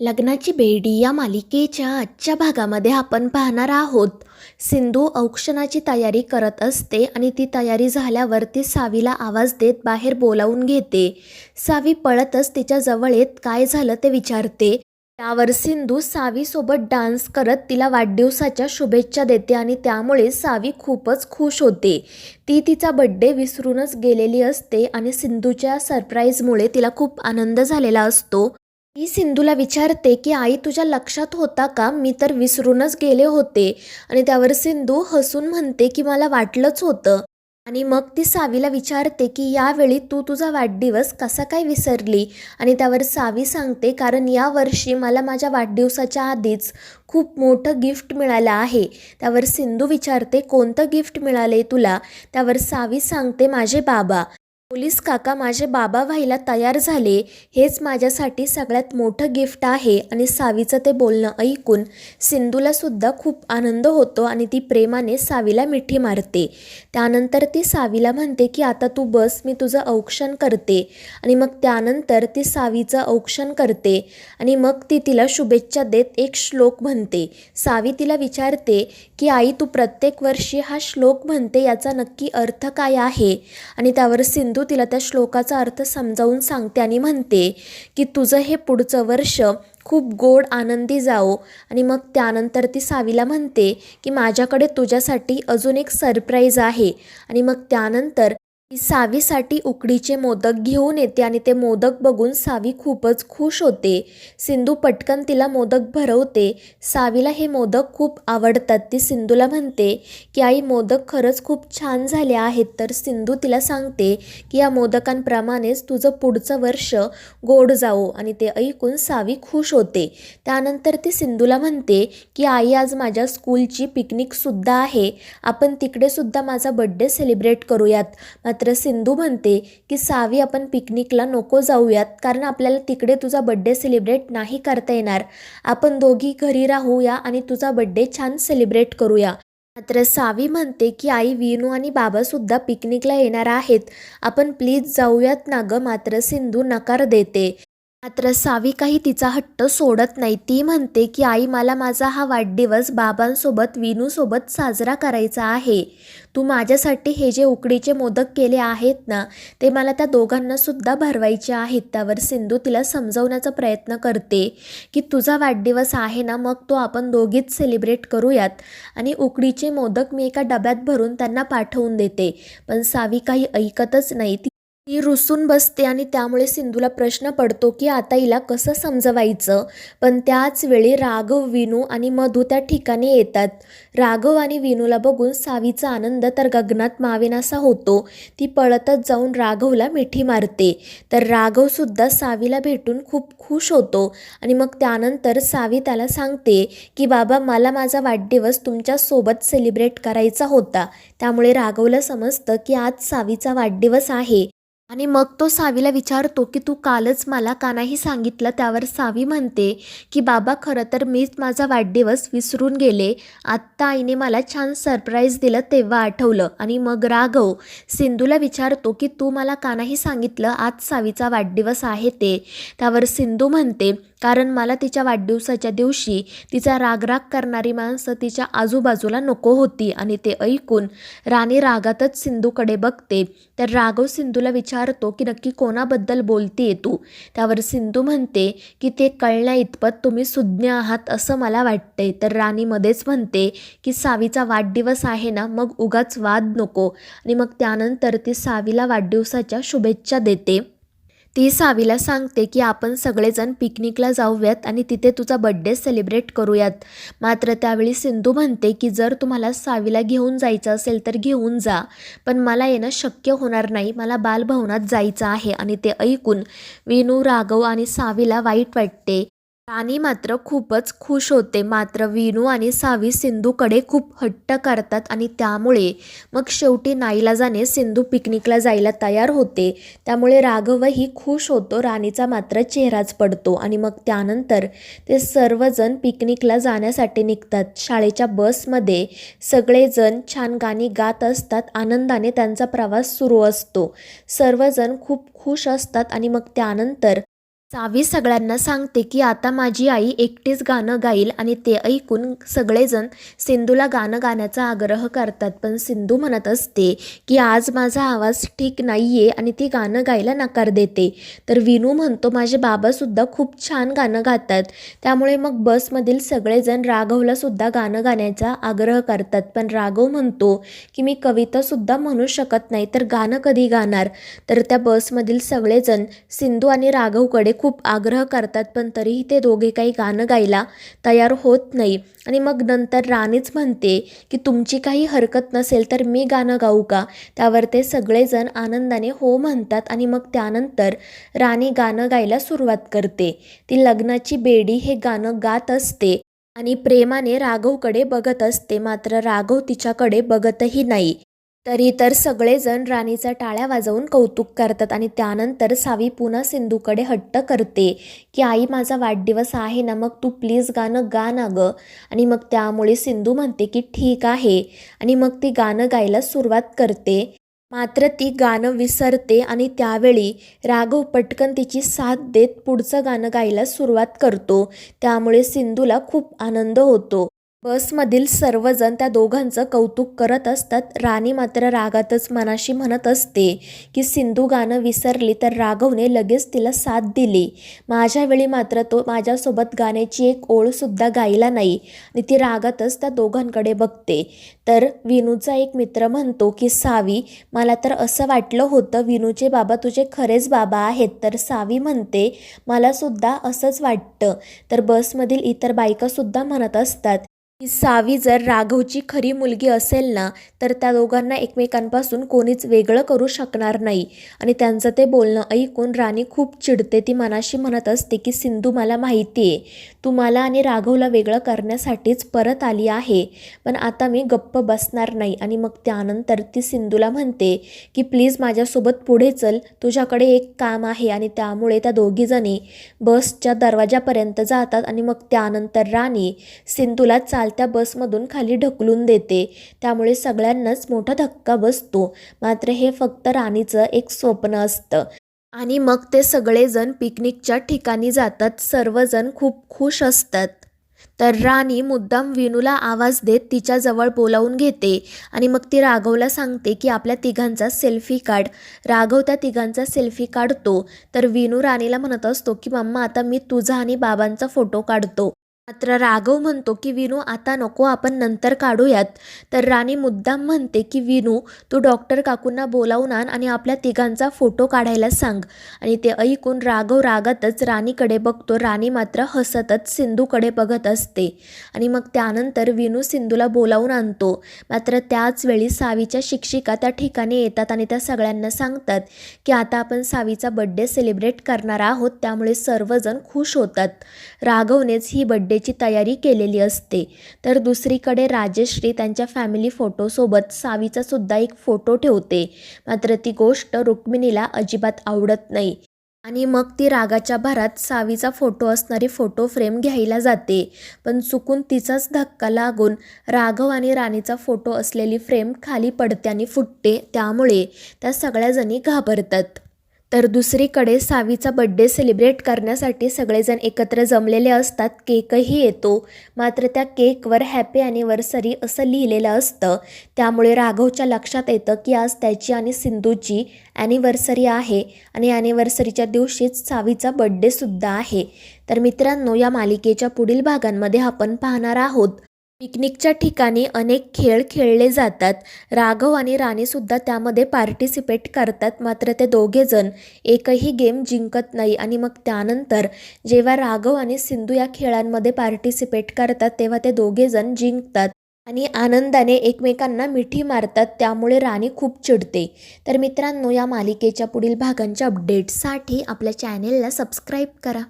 लग्नाची बेडी या मालिकेच्या आजच्या भागामध्ये आपण पाहणार आहोत. सिंधू औक्षणाची तयारी करत असते आणि ती तयारी झाल्यावर ती सावीला आवाज देत बाहेर बोलावून घेते. सावी पळतच तिच्या जवळ येत काय झालं ते विचारते. त्यावर सिंधू सावीसोबत डान्स करत तिला वाढदिवसाच्या शुभेच्छा देते आणि त्यामुळे सावी खूपच खुश होते. ती तिचा बड्डे विसरूनच गेलेली असते आणि सिंधूच्या सरप्राईजमुळे तिला खूप आनंद झालेला असतो. ती सिंधूला विचारते की आई तुझ्या लक्षात होता का? मी तर विसरूनच गेले होते. आणि त्यावर सिंधू हसून म्हणते की मला वाटलंच होतं. आणि मग ती सावीला विचारते की यावेळी तू तुझा वाढदिवस कसा काय विसरली? आणि त्यावर सावी सांगते कारण यावर्षी मला माझ्या वाढदिवसाच्या आधीच खूप मोठं गिफ्ट मिळालं आहे. त्यावर सिंधू विचारते कोणतं गिफ्ट मिळाले तुला? त्यावर सावी सांगते माझे बाबा. पोलीस काका माझे बाबा व्हायला तयार झाले हेच माझ्यासाठी सगळ्यात मोठं गिफ्ट आहे आणि सावीचं ते बोलणं ऐकून सिंधूलासुद्धा खूप आनंद होतो आणि ती प्रेमाने सावीला मिठी मारते. त्यानंतर ती सावीला म्हणते की आता तू बस मी तुझं औक्षण करते. आणि मग त्यानंतर ती सावीचं औक्षण करते आणि मग ती तिला शुभेच्छा देत एक श्लोक म्हणते. सावी तिला विचारते की आई तू प्रत्येक वर्षी हा श्लोक म्हणते याचा नक्की अर्थ काय आहे? आणि त्यावर सिंधू तिला त्या श्लोकाचा अर्थ समजावून सांगते आणि म्हणते की तुझं हे पुढचं वर्ष खूप गोड आनंदी जाओ आणि मग त्यानंतर ती सावीला म्हणते की माझ्याकडे तुझ्यासाठी अजून एक सरप्राईज आहे. आणि मग त्यानंतर ती सावीसाठी उकडीचे मोदक घेऊन येते आणि ते मोदक बघून सावी खूपच खुश होते. सिंधू पटकन तिला मोदक भरवते. सावीला हे मोदक खूप आवडतात. ती सिंधूला म्हणते की आई मोदक खरंच खूप छान झाले आहेत. तर सिंधू तिला सांगते की या मोदकांप्रमाणेच तुझं पुढचं वर्ष गोड जावो. आणि ते ऐकून सावी खुश होते. त्यानंतर ती सिंधूला म्हणते की आई आज माझ्या स्कूलची पिकनिकसुद्धा आहे. आपण तिकडेसुद्धा माझा बड्डे सेलिब्रेट करूयात. मात्र सिंधू म्हणते की सावी आपण पिकनिकला नको जाऊयात कारण आपल्याला तिकडे तुझा बड्डे सेलिब्रेट नाही करता येणार. आपण दोघी घरी राहूया आणि तुझा बड्डे छान सेलिब्रेट करूया. मात्र सावी म्हणते की आई विनू आणि बाबासुद्धा पिकनिकला येणार आहेत. आपण प्लीज जाऊयात ना गं मात्र सिंधू नकार देते. मात्र सावी काही तिचा हट्ट सोडत नाही. ती म्हणते की आई मला माझा हा वाढदिवस बाबांसोबत विनूसोबत साजरा करायचा आहे. तू माझ्यासाठी हे जे उकडीचे मोदक केले आहेत ना ते मला त्या दोघांना सुद्धा भरवायचे आहेत. त्यावर सिंधू तिला समजवण्याचा प्रयत्न करते की तुझा वाढदिवस आहे ना मग तो आपण दोघीच सेलिब्रेट करूयात. आणि उकडीचे मोदक मी एका डब्यात भरून त्यांना पाठवून देते. पण सावी काही ऐकतच नाही. ती ती रुसून बसते आणि त्यामुळे सिंधूला प्रश्न पडतो की आता हिला कसं समजवायचं? पण त्याच वेळी राघव विनू आणि मधू त्या ठिकाणी येतात. राघव आणि विनूला बघून सावीचा आनंद तर गगनात मावेनासा होतो. ती पळतच जाऊन राघवला मिठी मारते. तर राघवसुद्धा सावीला भेटून खूप खुश होतो आणि मग त्यानंतर सावी त्याला सांगते की बाबा मला माझा वाढदिवस तुमच्यासोबत सेलिब्रेट करायचा होता. त्यामुळे राघवला समजतं की आज सावीचा वाढदिवस आहे. आणि मग तो सावीला विचारतो की तू कालच मला का नाही सांगितलं? त्यावर सावी म्हणते की बाबा खरं तर मीच माझा वाढदिवस विसरून गेले. आत्ता आईने मला छान सरप्राईज दिलं तेव्हा आठवलं. आणि मग राघव सिंधूला विचारतो की तू मला का नाही सांगितलं? आज सावीचा वाढदिवस आहे ते. त्यावर सिंधू म्हणते कारण मला तिच्या वाढदिवसाच्या दिवशी तिचा रागराग करणारी माणसं तिच्या आजूबाजूला नको होती आणि ते ऐकून राणी रागातच सिंधूकडे बघते. तर राघव सिंधूला विचारतो की नक्की कोणाबद्दल बोलते तू? त्यावर सिंधू म्हणते की ते कळण्या इतपत तुम्ही सुज्ञ आहात असं मला वाटते तर राणी मध्येच म्हणते की सावीचा वाढदिवस आहे ना मग उगाच वाद नको. आणि मग त्यानंतर ती सावीला वाढदिवसाच्या शुभेच्छा देते. ती सावीला सांगते की आपण सगळेजण पिकनिकला जाऊयात आणि तिथे तुझा बड्डे सेलिब्रेट करूयात. मात्र त्यावेळी सिंधू म्हणते की जर तुम्हाला सावीला घेऊन जायचं असेल तर घेऊन जा पण मला येणं शक्य होणार नाही. मला बालभवनात जायचं आहे आणि ते ऐकून विनू राघव आणि सावीला वाईट वाटते. राणी मात्र खूपच खुश होते. मात्र विनू आणि सावी सिंधूकडे खूप हट्ट करतात आणि त्यामुळे मग शेवटी नाईलाजाने सिंधू पिकनिकला जायला तयार होते. त्यामुळे राघवही खुश होतो. राणीचा मात्र चेहराच पडतो आणि मग त्यानंतर ते सर्वजण पिकनिकला जाण्यासाठी निघतात. शाळेच्या बसमध्ये सगळेजण छान गाणी गात असतात. आनंदाने त्यांचा प्रवास सुरू असतो. सर्वजण खूप खुश असतात आणि मग त्यानंतर सावी सगळ्यांना सांगते की आता माझी आई एकटीच गाणं गाईल आणि ते ऐकून सगळेजण सिंधूला गाणं गाण्याचा आग्रह करतात. पण सिंधू म्हणत असते की आज माझा आवाज ठीक नाही आहे आणि ती गाणं गायला नकार देते. तर विनू म्हणतो माझे बाबासुद्धा खूप छान गाणं गातात. त्यामुळे मग बसमधील सगळेजण राघवलासुद्धा गाणं गाण्याचा आग्रह करतात. पण राघव म्हणतो की मी कवितासुद्धा म्हणू शकत नाही तर गाणं कधी गाणार? तर त्या बसमधील सगळेजण सिंधू आणि राघवकडे खूप आग्रह करतात पण तरीही ते दोघे काही गाणं गायला तयार होत नाही. आणि मग नंतर राणीच म्हणते की तुमची काही हरकत नसेल तर मी गाणं गाऊ का? त्यावर ते सगळेजण आनंदाने हो म्हणतात आणि मग त्यानंतर राणी गाणं गायला सुरुवात करते. ती लग्नाची बेडी हे गाणं गात असते आणि प्रेमाने राघवकडे बघत असते मात्र राघव तिच्याकडे बघतही नाही. तरी तर सगळेजण राणीचा टाळ्या वाजवून कौतुक करतात आणि त्यानंतर सावी पुन्हा सिंधूकडे हट्ट करते की आई माझा वाढदिवस आहे ना मग तू प्लीज गाणं गा ना गं. आणि मग त्यामुळे सिंधू म्हणते की ठीक आहे. आणि मग ती गाणं गायला सुरुवात करते. मात्र ती गाणं विसरते आणि त्यावेळी राघव पटकन तिची साथ देत पुढचं गाणं गायला सुरुवात करतो. त्यामुळे सिंधूला खूप आनंद होतो. बसमधील सर्वजण त्या दोघांचं कौतुक करत असतात. राणी मात्र रागातच मनाशी म्हणत असते की सिंधू गाणं विसरली तर राघवने लगेच तिला साथ दिली. माझ्यावेळी मात्र तो माझ्यासोबत गाण्याची एक ओळसुद्धा गायला नाही आणि ती रागातच त्या दोघांकडे बघते. तर विनूचा एक मित्र म्हणतो की सावी मला तर असं वाटलं होतं विनूचे बाबा तुझे खरेच बाबा आहेत. तर सावी म्हणते मलासुद्धा असंच वाटतं तर बसमधील इतर बायकासुद्धा म्हणत असतात. ही सावी जर राघवची खरी मुलगी असेल ना तर त्या दोघांना एकमेकांपासून कोणीच वेगळं करू शकणार नाही. आणि त्यांचं ते बोलणं ऐकून राणी खूप चिडते. ती मनाशी म्हणत असते की सिंधू मला माहिती आहे. तू मला आणि राघवला वेगळं करण्यासाठीच परत आली आहे. पण आता मी गप्प बसणार नाही. आणि मग त्यानंतर ती सिंधूला म्हणते की प्लीज माझ्यासोबत पुढे चल. तुझ्याकडे एक काम आहे आणि त्यामुळे त्या दोघीजणी बसच्या दरवाजापर्यंत जातात. आणि मग त्यानंतर राणी सिंधूला चाल चालत्या बसमधून खाली ढकलून देते. त्यामुळे सगळ्यांनाच मोठा धक्का बसतो. मात्र हे फक्त राणीचं एक स्वप्न असतं. आणि मग ते सगळेजण पिकनिकच्या ठिकाणी जातात. सर्वजण खूप खुश असतात. तर राणी मुद्दाम विनूला आवाज देत तिच्याजवळ बोलावून घेते आणि मग ती राघवला सांगते की आपल्या तिघांचा सेल्फी काढ. राघव त्या तिघांचा सेल्फी काढतो. तर विनू राणीला म्हणत असतो की मम्मा आता मी तुझा आणि बाबांचा फोटो काढतो. मात्र राघव म्हणतो की विनू आता नको आपण नंतर काढूयात. तर राणी मुद्दाम म्हणते की विनू तू डॉक्टर काकूंना बोलावून आण आणि आपल्या तिघांचा फोटो काढायला सांग. आणि ते ऐकून राघव रागातच राणीकडे बघतो. राणी मात्र हसतच सिंधूकडे बघत असते. आणि मग त्यानंतर विनू सिंधूला बोलावून आणतो. मात्र त्याच वेळी सावीच्या शिक्षिका त्या ठिकाणी येतात आणि त्या सगळ्यांना सांगतात की आता आपण सावीचा बड्डे सेलिब्रेट करणार आहोत त्यामुळे सर्वजण खुश होतात. राघवनेच ही बड्डे बड्डेची तयारी केलेली असते. तर दुसरीकडे राजश्री त्यांच्या फॅमिली फोटोसोबत सावीचा सुद्धा एक फोटो ठेवते. मात्र ती गोष्ट रुक्मिणीला अजिबात आवडत नाही. आणि मग ती रागाच्या भरात सावीचा फोटो असणारी फोटो फ्रेम घ्यायला जाते. पण चुकून तिचाच धक्का लागून राघव आणि राणीचा फोटो असलेली फ्रेम खाली पडते आणि फुटते त्यामुळे त्या सगळ्याजणी घाबरतात. तर दुसरीकडे सावीचा बड्डे सेलिब्रेट करण्यासाठी सगळेजण एकत्र जमलेले असतात केकही येतो. मात्र त्या केकवर हॅपी ॲनिव्हर्सरी असं लिहिलेलं असतं. त्यामुळे राघवच्या लक्षात येतं की आज त्याची आणि सिंधूची ॲनिव्हर्सरी आहे आणि ॲनिव्हर्सरीच्या दिवशीच सावीचा बड्डेसुद्धा आहे. तर मित्रांनो या मालिकेच्या पुढील भागांमध्ये आपण पाहणार आहोत. पिकनिकच्या ठिकाणी अनेक खेळ खेळले जातात. राघव आणि राणीसुद्धा त्यामध्ये पार्टिसिपेट करतात. मात्र ते दोघेजण एकही गेम जिंकत नाही. आणि मग त्यानंतर जेव्हा राघव आणि सिंधू या खेळांमध्ये पार्टिसिपेट करतात तेव्हा ते दोघेजण जिंकतात आणि आनंदाने एकमेकांना मिठी मारतात. त्यामुळे राणी खूप चिडते. तर मित्रांनो या मालिकेच्या पुढील भागांच्या अपडेट्ससाठी आपल्या चॅनेलला सबस्क्राईब करा.